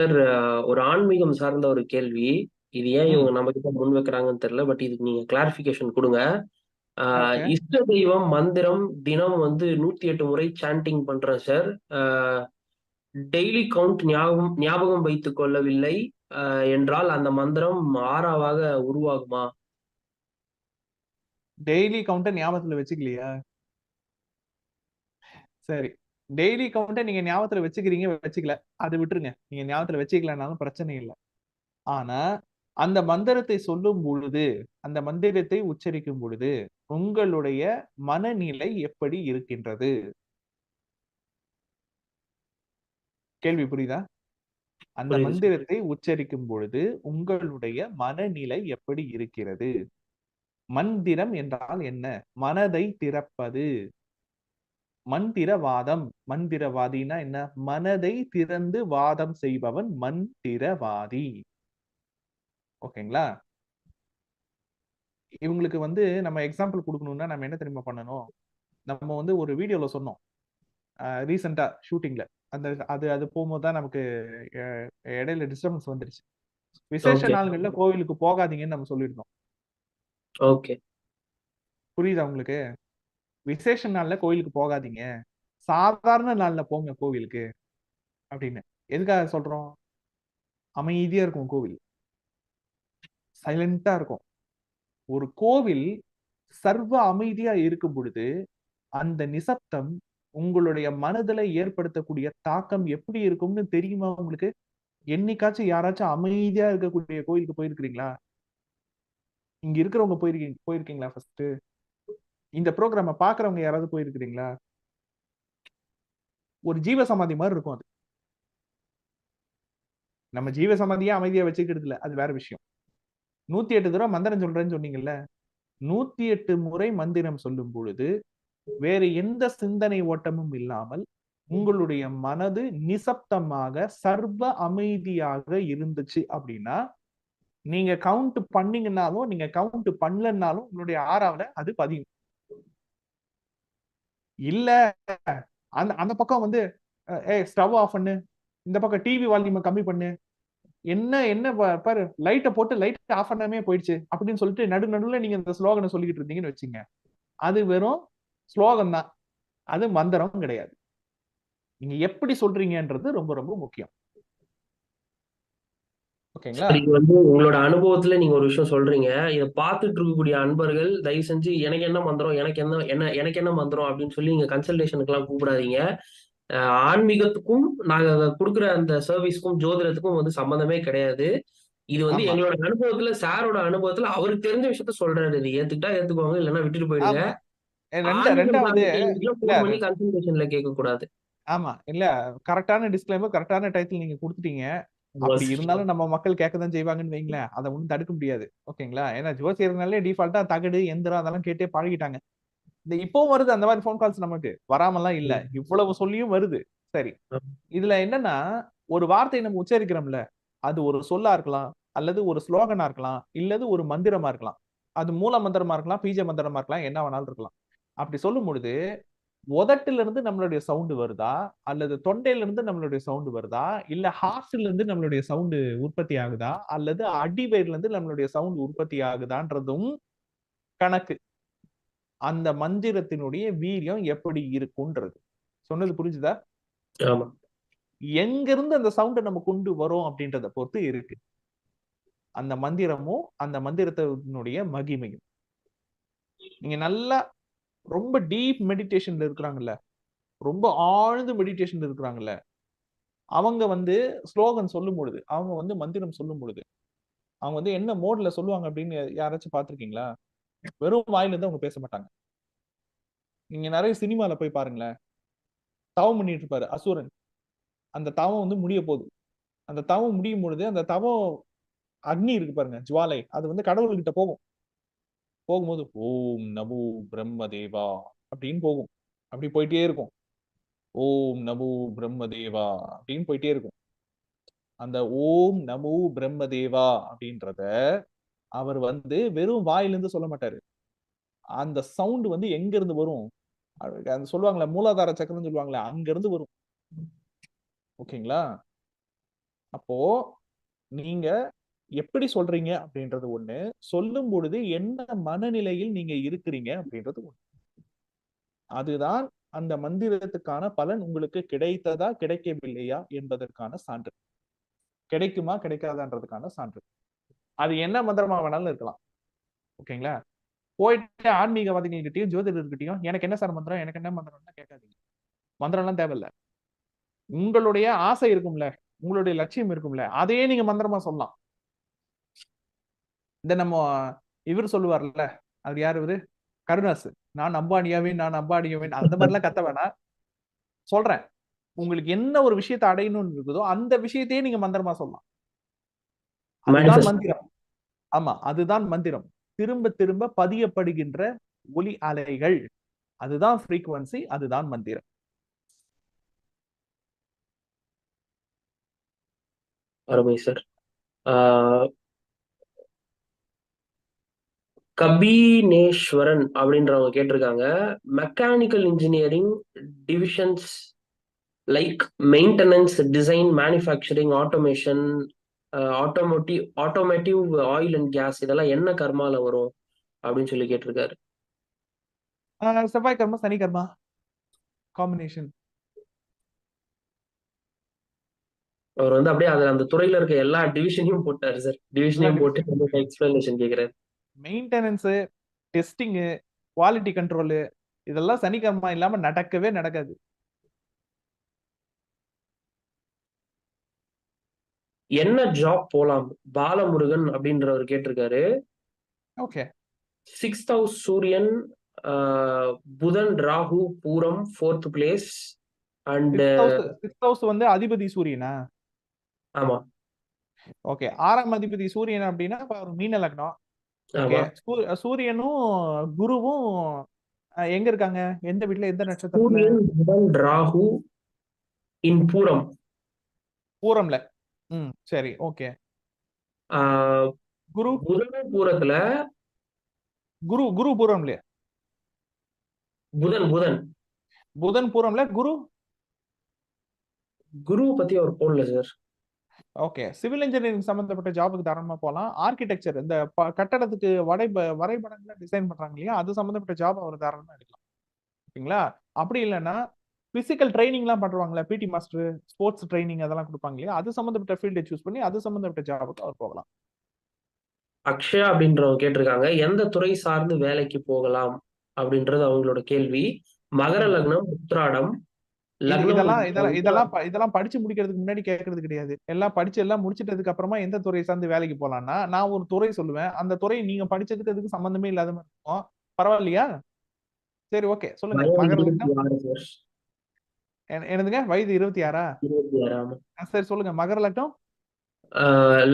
Sir ஒரு ஆன்மீகம் சார்ந்த ஒரு கேள்வி. இது ஏன் ம். இவங்க நம்ம கிட்ட முன் வைக்கிறாங்கன்னு தெரியல பட் இதுக்கு நீங்க கிளாரிபிகேஷன் கொடுங்க. ஆஹ் ஓகே. இஷ்ட தெய்வம் மந்திரம் தினம் வந்து நூத்தி எட்டு முறை சாண்டிங் பண்றேன் சார். டெய்லி கவுண்ட் ஞாபகம் ஞாபகம் வைத்துக் கொள்ளவில்லை. ஆஹ் என்றால் அந்த மந்திரம் ஆறாவாக உருவாகுமா? டெய்லி கவுண்ட ஞாபகத்துல வச்சுக்கலையா? சரி. டெய்லி கவுண்ட நீங்க ஞாபகத்துல வச்சுக்கிறீங்க வச்சுக்கல. அது விட்டுருங்க. நீங்க ஞாபகத்துல வச்சுக்கலனாலும் பிரச்சனை இல்லை. ஆனா அந்த மந்திரத்தை சொல்லும் பொழுது அந்த மந்திரத்தை உச்சரிக்கும் பொழுது உங்களுடைய மனநிலை எப்படி இருக்கின்றது? கேள்வி புரியுதா? அந்த. மந்திரத்தை உச்சரிக்கும் பொழுது உங்களுடைய மனநிலை எப்படி இருக்கிறது? மந்திரம் என்றால் என்ன? மனதை திறப்பது. மந்திரவாதம். மந்திரவாதினா என்ன? மனதை திறந்து வாதம் செய்பவன் மந்திரவாதி. ஓகேங்களா? இவங்களுக்கு வந்து நம்ம எக்ஸாம்பிள் கொடுக்கணும்னா நம்ம என்ன தெரியுமா பண்ணணும்? நம்ம வந்து ஒரு வீடியோல சொன்னோம். ரீசெண்டா ஷூட்டிங்ல அந்த அது அது போகும்போது தான் நமக்கு இடையில டிஸ்டர்பன்ஸ் வந்துருச்சு. விசேஷ. நாள்கள்ல கோவிலுக்கு போகாதீங்கன்னு நம்ம சொல்லியிருந்தோம். ஓகே புரியுதா உங்களுக்கு? விசேஷ நாள்ல கோயிலுக்கு போகாதீங்க. சாதாரண நாள்ல போங்க கோவிலுக்கு. அப்படின்னு. எதுக்காக சொல்றோம்? அமைதியா இருக்கும் கோவில். சைலண்டா இருக்கும். ஒரு கோவில் சர்வ அமைதியா இருக்கும் பொழுது அந்த நிசப்தம் உங்களுடைய மனதுல ஏற்படுத்தக்கூடிய தாக்கம் எப்படி இருக்கும்னு தெரியுமா உங்களுக்கு? என்னைக்காச்சும் யாராச்சும் அமைதியா இருக்கக்கூடிய கோயிலுக்கு போயிருக்கிறீங்களா? இங்க இருக்கிறவங்க போயிருக்கீங்க போயிருக்கீங்களா ஃபர்ஸ்ட் இந்த ப்ரோக்ராம பாக்குறவங்க யாராவது போயிருக்கிறீங்களா? ஒரு ஜீவ சமாதி மாதிரி இருக்கும் அது. நம்ம ஜீவ சமாதியா அமைதியா வச்சுக்கிறதுல அது வேற விஷயம். நூத்தி எட்டு தடவை மந்திரம் சொல்றேன்னு சொன்னீங்கல்ல நூத்தி எட்டு முறை மந்திரம் சொல்லும் பொழுது வேற எந்த சிந்தனை ஓட்டமும் இல்லாமல் உங்களுடைய மனது நிசப்தமாக சர்வ அமைதியாக இருந்துச்சு அப்படின்னா நீங்க கவுண்ட் பண்ணீங்கன்னாலும் நீங்க கவுண்ட் பண்ணலன்னாலும் உங்களுடைய ஆறாவில அது பதியும். இல்ல. அந்த அந்த பக்கம் வந்து ஏ ஸ்டவ் ஆஃப் பண்ணு. இந்த பக்கம் டிவி வால்யூமை கம்மி பண்ணு. என்ன என்ன பாரு லைட்டை போட்டு லைட் ஆஃப் பண்ணாமே போயிடுச்சு அப்படின்னு சொல்லிட்டு நடு நடுவுல நீங்க இந்த ஸ்லோகனை சொல்லிக்கிட்டு இருந்தீங்கன்னு வச்சுங்க. அது வெறும் ஸ்லோகம் தான். அது மந்திரம் கிடையாது. நீங்க எப்படி சொல்றீங்கன்றது ரொம்ப ரொம்ப முக்கியம். ஓகேங்களா? இது வந்து உங்களோட அனுபவத்துல நீங்க ஒரு விஷயம் சொல்றீங்க. இதை பார்த்துட்டு இருக்கக்கூடிய அன்பர்கள் தயவு செஞ்சு எனக்கு என்ன மந்திரம் எனக்கு என்ன என்ன எனக்கு என்ன மந்திரம் அப்படின்னு சொல்லி நீங்க கன்சல்டேஷனுக்கு எல்லாம் கூப்பிடாதீங்க. ஆன்மீகத்துக்கும் நாங்க கொடுக்குற அந்த சர்வீஸ்க்கும் ஜோதிடத்துக்கும் வந்து சம்பந்தமே கிடையாது. இது வந்து. எங்களோட அனுபவத்துல சாரோட அனுபவத்துல அவருக்கு தெரிஞ்ச விஷயத்த சொல்றாரு. இது ஏத்துக்கிட்டா ஏத்துக்குவாங்க இல்லைன்னா விட்டுட்டு போயிடுங்க கன்சல்டேஷன்ல கேட்க கூடாது ஆமா. இல்ல கரெக்டான டிஸ்க்ளைமர் கரெக்டான டைட்டில் நீங்க கொடுத்துட்டீங்க. அப்படி இருந்தாலும் நம்ம மக்கள் கேட்க தான் செய்வாங்கன்னு வைங்களேன். அதை ஒன்றும் தடுக்க முடியாது. ஓகேங்களா? ஏன்னா ஜோசியர்னாலே டிஃபால்ட்டா தகடு எந்திரம் அதெல்லாம் கேட்டே பழகிட்டாங்க. இந்த இப்போ வருது அந்த மாதிரி ஃபோன் கால்ஸ் நமக்கு. வராமலாம் இல்ல. இவ்வளவு சொல்லியும் வருது. சரி. இதுல என்னன்னா ஒரு வார்த்தையை நம்ம உச்சரிக்கிறோம்ல. அது ஒரு சொல்லா இருக்கலாம் அல்லது ஒரு ஸ்லோகனா இருக்கலாம் இல்லது ஒரு மந்திரமா இருக்கலாம். அது மூல மந்திரமா இருக்கலாம் பீஜ மந்திரமா இருக்கலாம் என்ன வேணாலும் இருக்கலாம். அப்படி சொல்லும் பொழுது உதட்டுல இருந்து நம்மளுடைய சவுண்டு வருதா? அல்லது தொண்டையில இருந்து நம்மளுடைய சவுண்டு வருதா? இல்ல ஹார்ட்ல இருந்து நம்மளுடைய சவுண்டு உற்பத்தி ஆகுதா? அல்லது அடிவயிறுல இருந்து நம்மளுடைய சவுண்ட் உற்பத்தி ஆகுதான்றதும் கணக்கு. அந்த மந்திரத்தினுடைய வீரியம் எப்படி இருக்குன்றது. சொன்னது புரிஞ்சுதா? எங்க இருந்து அந்த சவுண்டை நம்ம கொண்டு வரோம் அப்படின்றத பொறுத்து இருக்கு. அந்த மந்திரமும் அந்த மந்திரத்தினுடைய மகிமையும். நீங்க நல்லா ரொம்ப டீப் மெடிடேஷன்ல இருக்கிறாங்கல்ல. ரொம்ப ஆழ்ந்த மெடிடேஷன்ல இருக்கிறாங்கல்ல. அவங்க வந்து ஸ்லோகன் சொல்லும் பொழுது அவங்க வந்து மந்திரம் சொல்லும் பொழுது அவங்க வந்து என்ன மோட்ல சொல்லுவாங்க அப்படின்னு யாராச்சும் பார்த்துருக்கீங்களா? வெறும் வாயில இருந்து அவங்க பேச மாட்டாங்க. நீங்க நிறைய சினிமால போய் பாருங்களேன். தவம் பண்ணிட்டு இருப்பாரு அசுரன். அந்த தவம் வந்து முடிய போகுது. அந்த தவம் முடியும் பொழுது அந்த தவம் அக்னி இருக்கு பாருங்க ஜுவாலை. அது வந்து கடவுள்கிட்ட போகும். போகும்போது ஓம் நமோ பிரம்மதேவா அப்படின்னு போகும். அப்படி போயிட்டே இருக்கும். ஓம் நமோ பிரம்மதேவா அப்படின்னு போயிட்டே இருக்கும். அந்த ஓம் நமோ பிரம்மதேவா அப்படின்றத அவர் வந்து வெறும் வாயிலிருந்து சொல்ல மாட்டாரு. அந்த சவுண்ட் வந்து எங்க இருந்து வரும் அந்த சொல்லுவாங்களே மூலாதார சக்கரம் சொல்லுவாங்களே அங்க இருந்து வரும். ஓகேங்களா? அப்போ நீங்க எப்படி சொல்றீங்க அப்படின்றது ஒண்ணு. சொல்லும் பொழுது என்ன மனநிலையில் நீங்க இருக்கிறீங்க அப்படின்றது ஒண்ணு. அதுதான் அந்த மந்திரத்துக்கான பலன் உங்களுக்கு கிடைத்ததா கிடைக்கவில்லையா என்பதற்கான சான்று. கிடைக்குமா கிடைக்காதான்றதுக்கான சான்று. அது என்ன மந்திரமா வேணாலும் இருக்கலாம். ஓகேங்களா? போயிட்டு ஆன்மீகவாதிகள்கிட்டயும் ஜோதிடர்கிட்டயும் எனக்கு என்ன சார் மந்திரம்? எனக்கு என்ன மந்திரம்னா கேட்காதீங்க. மந்திரம்லாம் தேவையில்ல. உங்களுடைய ஆசை இருக்கும்ல உங்களுடைய லட்சியம் இருக்கும்ல அதையே நீங்க மந்திரமா சொல்லலாம். இந்த நம்ம இவர் சொல்லுவார்ல அவர் யார் இவரு? கருணாஸ் நான் அம்பானியாவேன் நான் அம்பானியாவேன். அந்த மாதிரிலாம் கத்த வேணாம். சொல்றேன். உங்களுக்கு என்ன ஒரு விஷயத்தை அடையணும்னு இருக்குதோ அந்த விஷயத்தையே நீங்க மந்திரமா சொல்லலாம். அதுதான். மந்திரம். ஆமா அதுதான் மந்திரம். திரும்ப திரும்ப பதியப்படுகின்ற ஒலி அலைகள். அதுதான் frequency அதுதான் மந்திரம். அருமை சார் ஆஹ் கபீனேஸ்வரன் அப்படின்றவங்க கேட்டிருக்காங்க. Mechanical engineering divisions like maintenance design manufacturing automation automotive automotive oil and gas இதெல்லாம் என்ன கர்மால வரும் அப்படின்னு சொல்லி கேட்டிருக்காரு. செவ்வாய் கர்மா சனி கர்மா. காம்பினேஷன் அவர் வந்து அப்படியே அந்த துறையில இருக்க எல்லா டிவிஷனையும் போட்டாரு சார் டிவிஷனையும் போட்டு எக்ஸ்பிளனேஷன் கேக்குறாரு. மெயின்டெனன்ஸ் டெஸ்டிங்கு குவாலிட்டி கண்ட்ரோலு இதெல்லாம் சனி கர்மா இல்லாம நடக்கவே நடக்காது. என்ன ஜாப் போலாம்? பாலமுருகன் அப்படின்றவர் கேட்டிருக்காரு. ஓகே. சிக்ஸ்த் ஹவுஸ் சூரியன் புதன் Rahu Pooram fourth place and six house வந்து அதிபதி சூரியனா? ஆமா. ஓகே. ஆறாம் அதிபதி சூரியன் அப்படின்னா அவர் மீன லக்னம். சூரியனும் குருவும் எங்க இருக்காங்க? எந்த வீட்ல எந்த புதன் ராகு இன் பூரம். பூரம்ல. ம் சரி ஓகே. குரு புதன் பூரத்துல குரு குரு பூரம்ல புதன் புதன். புதன் பூரம்ல குரு? குருவை பத்தி அவர் போடல சார். ஓகே சிவில் இன்ஜினியரிங் சம்பந்தப்பட்ட ஜாபுக்கு தாராளமா போகலாம் ஆர்கிடெக்சர் இந்த கட்டடத்துக்கு வரை வரைபடங்களை டிசைன் பண்றாங்க இல்லையா? அது சம்பந்தப்பட்ட ஜாப் அவர் தாராளமா எடுக்கலாம். ஓகேங்களா அப்படி இல்லைன்னா பிசிக்கல் ட்ரைனிங்லாம் பண்றாங்களா பிடி மாஸ்டர் ஸ்போர்ட்ஸ் ட்ரைனிங் அதெல்லாம் கொடுப்பாங்க இல்லையா? அது சம்பந்தப்பட்ட ஃபீல்டை சூஸ் பண்ணி அது சம்பந்தப்பட்ட ஜாபுக்கு அவர் போகலாம். அக்ஷயா அப்படின்றவங்க கேட்டிருக்காங்க எந்த துறை சார்ந்து வேலைக்கு போகலாம்? அப்படின்றது அவங்களோட கேள்வி. மகர லக்னம் உத்ராடம் இதெல்லாம் இதெல்லாம் இதெல்லாம் படிச்சு முடிக்கிறதுக்கு முன்னாடி கேட்கறது கிடையாது. எல்லாம் படிச்சு எல்லாம் முடிச்சிட்டதுக்கு அப்புறமா எந்த துறை சார்ந்து வேலைக்கு போலாம்னா நான் ஒரு துறை சொல்லுவேன். அந்த துறை நீங்க படிச்சதுக்கு அதுக்கு சம்பந்தமே இல்லாத மாதிரி இருக்கும். பரவாயில்லையா? சரி ஓகே. சொல்லுங்க. என்னதுங்க? வயது இருபத்தி ஆறா? சரி சொல்லுங்க. மகர லக்னம்?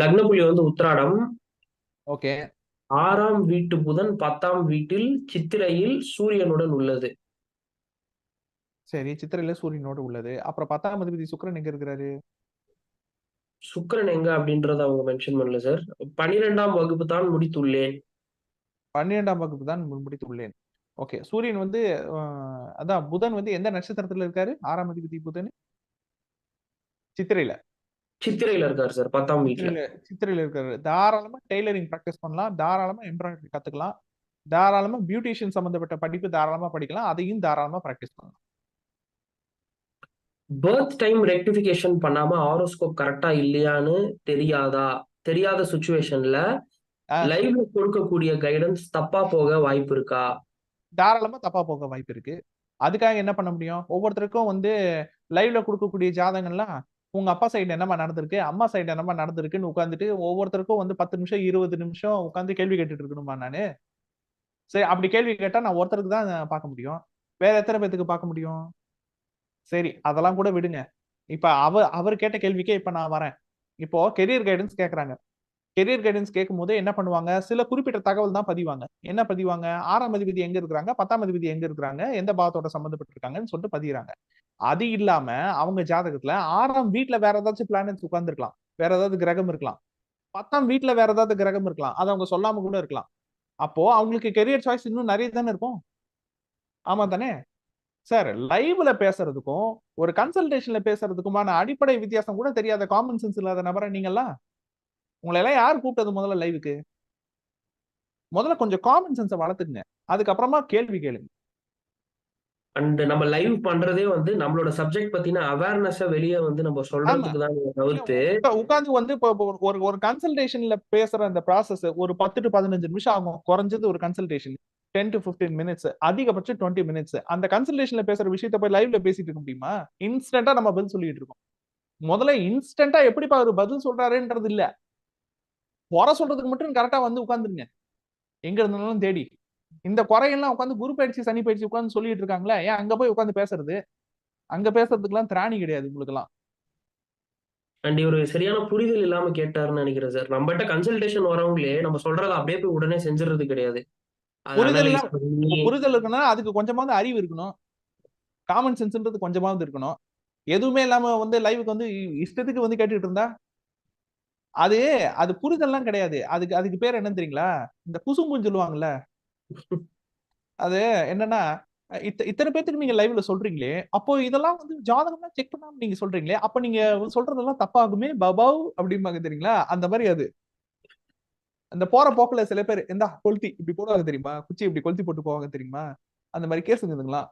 லக்னப்புலி வந்து உத்ராடம் ஓகே. ஆறாம் வீட்டு புதன் பத்தாம் வீட்டில் சித்திரையில் சூரியனுடன் உள்ளது. சரி சித்திரையில சூரியனோடு உள்ளது. அப்புறம் பத்தாம் அதிபதி சுக்கிரன் எங்க இருக்கிறாரு? சுக்கிரன் எங்க அப்படின்றத அவங்க மென்ஷன் பண்ணல சார் பனிரெண்டாம் வகுப்பு தான் முடித்துள்ளேன். பன்னிரெண்டாம் வகுப்பு தான் முடித்து உள்ளேன் ஓகே சூரியன் வந்து அதான் புதன் வந்து எந்த நட்சத்திரத்துல இருக்காரு? ஆறாம் அதிபதி புதன்? சித்திரையில. சித்திரையில இருக்காரு சார் பத்தாம் வீட்டுல சித்திரையில இருக்காரு. தாராளமா டெய்லரிங் ப்ராக்டிஸ் பண்ணலாம். தாராளமா எம்ப்ராய்டரி கத்துக்கலாம். தாராளமா பியூட்டிஷியன் சம்பந்தப்பட்ட படிப்பு தாராளமா படிக்கலாம். அதையும் தாராளமா ப்ராக்டிஸ் பண்ணலாம். பர்த் டைம் ரெக்டிஃபிகேஷன் பண்ணாம ஆரோஸ்கோப் கரெக்டா இல்லையான்னு தெரியாதா? தெரியாத சுச்சுவேஷன்ல. லைவ்ல கொடுக்கக்கூடிய கைடன்ஸ் தப்பா போக வாய்ப்பு இருக்கா? தாராளமா தப்பா போக வாய்ப்பு இருக்கு. அதுக்காக என்ன பண்ண முடியும்? ஒவ்வொருத்தருக்கும் வந்து லைவ்ல கொடுக்கக்கூடிய ஜாதகம்லாம் உங்க அப்பா சைடு என்னமா நடந்திருக்கு? அம்மா சைடு என்னமா நடந்திருக்குன்னு உட்காந்துட்டு ஒவ்வொருத்தருக்கும் வந்து பத்து நிமிஷம் இருபது நிமிஷம் உட்காந்து கேள்வி கேட்டுட்டு இருக்கணுமா நானு? சரி அப்படி கேள்வி கேட்டா நான் ஒருத்தருக்கு தான் பார்க்க முடியும். வேற எத்தனை பேத்துக்கு பார்க்க முடியும்? சரி அதெல்லாம் கூட விடுங்க. இப்ப அவர் அவர் கேட்ட கேள்விக்கே இப்ப நான் வரேன். இப்போ கெரியர் கைடன்ஸ் கேக்குறாங்க. கெரியர் கைடன்ஸ் கேட்கும் போது என்ன பண்ணுவாங்க? சில குறிப்பிட்ட தகவல் தான் பதிவாங்க. என்ன பதிவாங்க? ஆறாம் அதிபதி எங்க இருக்கிறாங்க? பத்தாம் அதிபதி எங்க இருக்கிறாங்க? எந்த பாவத்தோட சம்மந்தப்பட்டிருக்காங்கன்னு சொல்லிட்டு பதிகிறாங்க அது இல்லாம அவங்க ஜாதகத்துல ஆறாம் வீட்ல வேற ஏதாச்சும் பிளானட்ஸ் உட்கார்ந்துருக்கலாம். வேற ஏதாவது கிரகம் இருக்கலாம். பத்தாம் வீட்ல வேற ஏதாவது கிரகம் இருக்கலாம். அது அவங்க சொல்லாம கூட இருக்கலாம். அப்போ அவங்களுக்கு கெரியர் சாய்ஸ் இன்னும் நிறைய தானே இருக்கும்? ஆமா தானே? சார் லைவ்ல பேசுறதுக்கும் ஒரு கன்சல்டேஷன்ல பேசுறதுக்குமான அடிப்படை வித்தியாசம் கூட தெரியாத காமன் சென்ஸ் இல்லாத நபரை நீங்கெல்லாம் உங்களை எல்லாம் யார் கூப்பிட்டது முதல்ல லைவுக்கு முதல்ல கொஞ்சம் காமன் சென்ஸை வளர்த்துக்குங்க. அதுக்கப்புறமா கேள்வி கேளுங்க. அண்ட் நம்ம லைவ் பண்றதே வந்து நம்மளோட சப்ஜெக்ட் பத்தின அவேர்னஸ வெளியே வந்து நம்ம சொல்றதுக்கு தான் தவிர்த்து உட்காந்து வந்து இப்போ ஒரு ஒரு கன்சல்டேஷன்ல பேசுற அந்த ப்ராசஸ் ஒரு பத்து டு பதினஞ்சு நிமிஷம் ஆகும். குறைஞ்சது ஒரு consultation ten to fifteen minutes அதிகபட்சம் டுவெண்ட்டி மினிட்ஸ் அந்த கன்சல்டேஷன்ல பேசுற விஷயத்த போய் லைவ்ல பேசிட்டு இருக்க முடியுமா? இன்ஸ்டன்டா நம்ம பதில் சொல்லிட்டு இருக்கோம். முதல்ல இன்ஸ்டன்டா எப்படிப்பா அவர் பதில் சொல்றாருன்றது இல்ல. குறை சொல்றதுக்கு மட்டும் கரெக்டா வந்து உட்காந்துருங்க எங்க இருந்தாலும் தேடி. இந்த குறையெல்லாம் உட்காந்து குரு பயிற்சி சனி பயிற்சி உட்காந்து சொல்லிட்டு இருக்காங்களே ஏன் அங்க போய் உட்காந்து பேசுறது? அங்க பேசுறதுக்குலாம் திராணி கிடையாது உங்களுக்கு எல்லாம் அண்ட் இவர் சரியான புரிதல் இல்லாம கேட்டாருன்னு நினைக்கிறேன் சார். நம்மகிட்ட கன்சல்டேஷன் வரவங்களே நம்ம சொல்றத அப்படியே போய் உடனே செஞ்சுறது கிடையாது. புரிதல் புரிதல் இருக்குன்னா அதுக்கு கொஞ்சமாவது அறிவு இருக்கணும். காமன் சென்ஸ்ன்றது கொஞ்சமாவது இருக்கணும். எதுவுமே இல்லாம வந்து லைவுக்கு வந்து இஷ்டத்துக்கு வந்து கேட்டுட்டு இருந்தா அது அது புரிதல்லாம் கிடையாது. அதுக்கு அதுக்கு பேர் என்ன தெரியுங்களா? இந்த குசும்புன்னு சொல்லுவாங்கல்ல. அது என்னன்னா இத்த இத்தனை பேத்துக்கு நீங்க லைவ்ல சொல்றீங்களே அப்போ இதெல்லாம் வந்து ஜாதகம்லாம் செக் பண்ணாம நீங்க சொல்றீங்களே அப்ப நீங்க சொல்றதெல்லாம் தப்பாகுமே பபாவ் அப்படிம்பாங்க தெரியுங்களா? அந்த மாதிரி அது. அந்த போற போக்குல சில பேர் எந்த கொளுத்தி இப்படி போடுவாங்க தெரியுமா? குச்சி இப்படி கொளுத்தி போட்டு போவாங்க தெரியுமா? அந்த மாதிரி கேஸ் இருந்ததுங்களா?